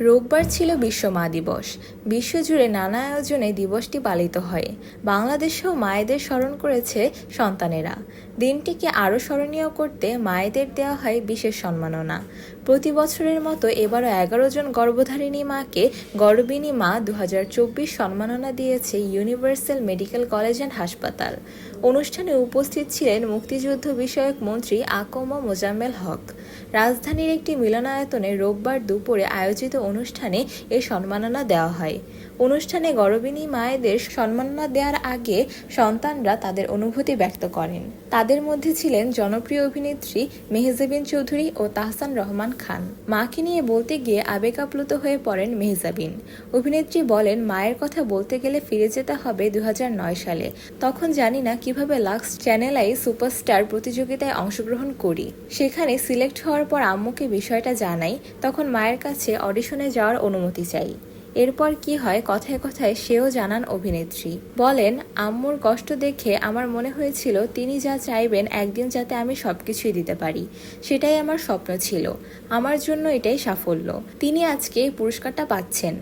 রোববার ছিল বিশ্ব মা দিবস। বিশ্বজুড়ে নানা আয়োজনে দিবসটি পালিত হয়। বাংলাদেশেও মায়েদের স্মরণ করেছে সন্তানেরা। দিনটিকে আরও স্মরণীয় করতে মায়েদের দেওয়া হয় বিশেষ সম্মাননা। প্রতি বছরের মতো এবারও এগারো জন গর্ভধারিণী মাকে গর্বিণী মা দু হাজার চব্বিশ সম্মাননা দিয়েছে ইউনিভার্সাল মেডিকেল কলেজ অ্যান্ড হাসপাতাল। অনুষ্ঠানে উপস্থিত ছিলেন মুক্তিযুদ্ধ বিষয়ক মন্ত্রী আকম মোজাম্মেল হক। রাজধানীর একটি মিলনায়তনে রোববার দুপুরে আয়োজিত অনুষ্ঠানে এ সম্মাননা দেওয়া হয়। অনুষ্ঠানে গর্ভিণী মায়েদের সম্মাননা দেওয়ার আগে সন্তানরা তাদের অনুভূতি ব্যক্ত করেন। তাদের মধ্যে ছিলেন জনপ্রিয় অভিনেত্রী মেহজাবিন চৌধুরী ও তাহসান রহমান খান। মাকে নিয়ে বলতে গিয়ে আবেগাপ্লুত হয়ে পড়েন মেহজাবিন। অভিনেত্রী বলেন, মায়ের কথা বলতে গেলে ফিরে যেতে হবে দু হাজার নয় সালে। তখন জানি না কীভাবে লাক্স চ্যানেল আই সুপারস্টার প্রতিযোগিতায় অংশগ্রহণ করি। সেখানে সিলেক্ট হওয়ার পর আম্মুকে বিষয়টা জানাই, তখন মায়ের কাছে অডিশনে যাওয়ার অনুমতি চাই। এরপর কি হয়, কথায় কথায় সেও জানান অভিনেত্রী। বলেন, আম্মুর কষ্ট দেখে আমার মনে হয়েছিল তিনি যা চাইবেন একদিন যাতে আমি সবকিছুই দিতে পারি। সেটাই আমার স্বপ্ন ছিল। আমার জন্য এটাই সাফল্য। তিনি আজকে পুরস্কারটা পাচ্ছেন।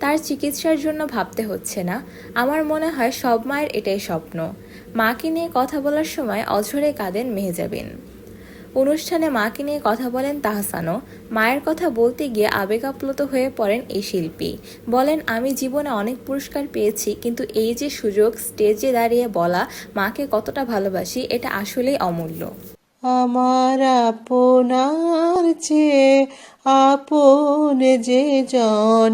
তার চিকিৎসার জন্য ভাবতে হচ্ছে না। আমার মনে হয় সব মায়ের এটাই স্বপ্ন। মাকে নিয়ে কথা বলার সময় অঝরে কাঁদেন মেহজাবিন। অনুষ্ঠানে মাকে নিয়ে কথা বলেন তাহসানও। মায়ের কথা বলতে গিয়ে আবেগাপ্লুত হয়ে পড়েন এই শিল্পী। বলেন, আমি জীবনে অনেক পুরস্কার পেয়েছি, কিন্তু এই যে সুযোগ, স্টেজে দাঁড়িয়ে বলা, মাকে কতটা ভালোবাসি, এটা আসলেই অমূল্য। আমার আপনার চেয়ে আপন যে জন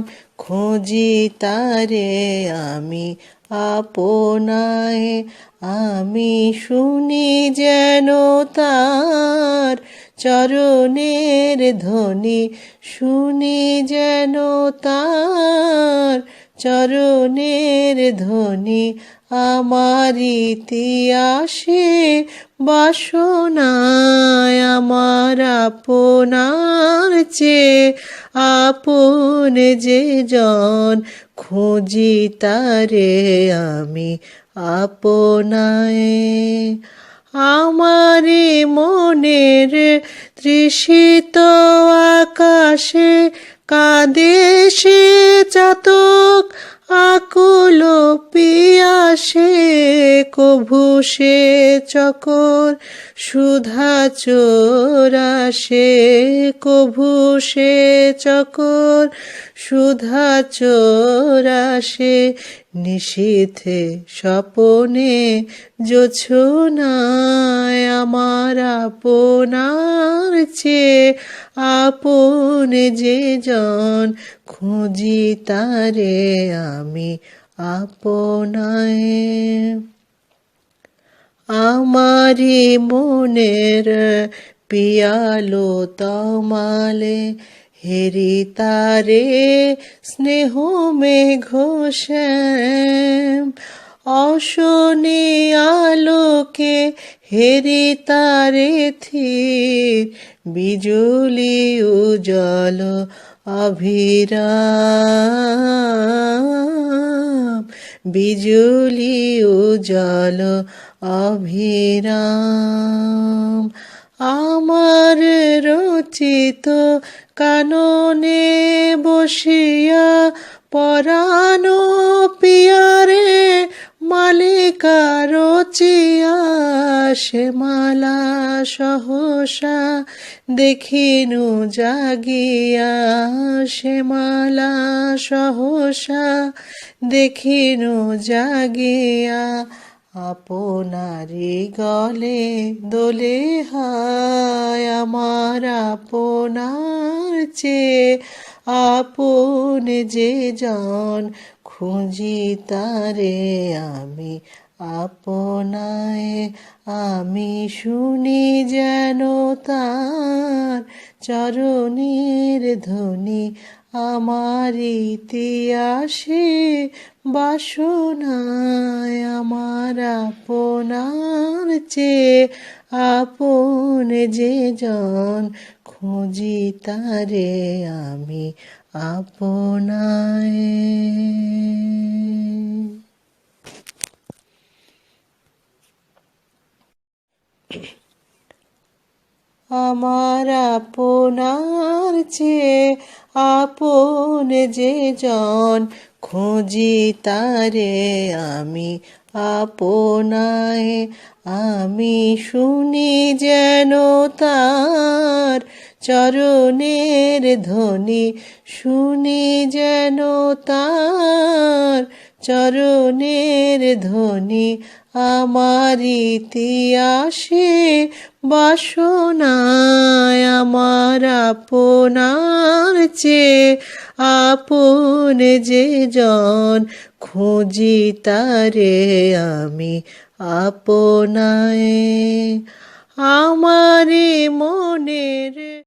খুঁজি তারে আমি আপনায়, আমি শুনি যেন তার চরণের ধ্বনি, শুনি যেন তার চরণের ধ্বনি আমার ইতিহাসে বাসনায় আমার আপনার চেয়ে আপন যে জন খুঁজি তারে আমি আপনায়। আমারে মনের তৃষিত আকাশে কাঁদে সে চাতক কভু সে চকর, সুধা চোরাসে কভু সে চকর, সুধা চোরাসে নিশীথে স্বপনে জোছনায় আমার আপনার চেয়ে। আপন যে জন খুঁজি তারে আমি আপনায়। আমারি মনের পিয়ালো তমালে হেরি তারে স্নেহ মেঘ শ্যাম। অশনি আলোকে হেরি তারে থির বিজুলি উজল অভিরাম। বিজুলি উজল অভিরাম। আমার রচিত কাননে বসিয়া পরানো রচিয়া সে মালা সহসা, দেখিনু জাগিয়া সে মালা সহসা, দেখিনু জাগিয়া আপনারি গলে দোলে হায় আমার আপনার চেয়ে, আপন যে জন খুঁজি তারে আমি আপনায় আমি শুনি যেন তার চরণের ধ্বনি আমার ইতিহাসে বাসনায় আমার আপনার চেয়ে আপন যে জন খুঁজি তারে আমি আপনায়। আমার আপনার চেয়ে আপন যে জন, খুঁজি তারে আমি আপনায়। আমি শুনি যেন তার চরণের ধ্বনি, শুনি যেন তার চরণের ধ্বনি। আমার ইতিহাসে বাসনায় আমার আপনার চেয়ে আপন যে জন খুঁজি তারে আমি আপনায়। আমারে মনের